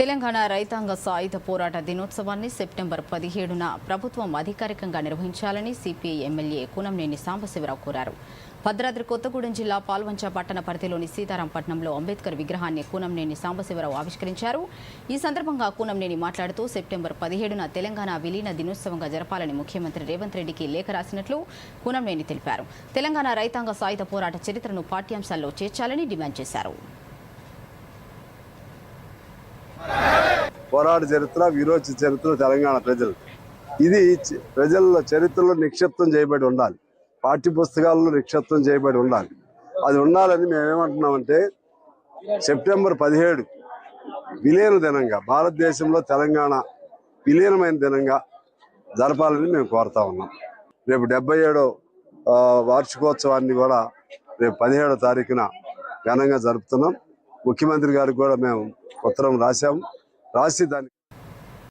తెలంగాణ రైతాంగ సాయుధ పోరాట దినోత్సవాన్ని సెప్టెంబర్ పదిహేడున ప్రభుత్వం అధికారికంగా నిర్వహించాలని సిపిఐ ఎమ్మెల్యే కూనంనేని సాంబశివరావు కోరారు. భద్రాద్రి కొత్తగూడెం జిల్లా పాల్వంచ పట్టణ పరిధిలోని సీతారాంపట్నంలో అంబేద్కర్ విగ్రహాన్ని కూనంనేని సాంబశివరావు ఆవిష్కరించారు. ఈ సందర్భంగా కూనంనేని మాట్లాడుతూ సెప్టెంబర్ పదిహేడున తెలంగాణ విలీన దినోత్సవంగా జరపాలని ముఖ్యమంత్రి రేవంత్ రెడ్డికి లేఖ రాసినట్లు కూనంనేని తెలిపారు. తెలంగాణ రైతాంగ సాయుధ పోరాట చరిత్రను పాఠ్యాంశాల్లో చేర్చాలని డిమాండ్ చేశారు. పోరాట చరిత్ర విరోచ చరిత్ర తెలంగాణ ప్రజలు. ఇది ప్రజల చరిత్రలో నిక్షిప్తం చేయబడి ఉండాలి. పాఠ్య పుస్తకాల్లో నిక్షిప్తం చేయబడి ఉండాలి. అది ఉండాలని మేమేమంటున్నామంటే సెప్టెంబర్ పదిహేడు విలీన దినంగా భారతదేశంలో తెలంగాణ విలీనమైన దినంగా జరపాలని మేము కోరుతా ఉన్నాం. రేపు డెబ్బై ఏడో వార్షికోత్సవాన్ని కూడా రేపు పదిహేడో తారీఖున ఘనంగా జరుపుతున్నాం. ముఖ్యమంత్రి గారికి కూడా మేము ఉత్తరం రాశాము. రాసి దాన్ని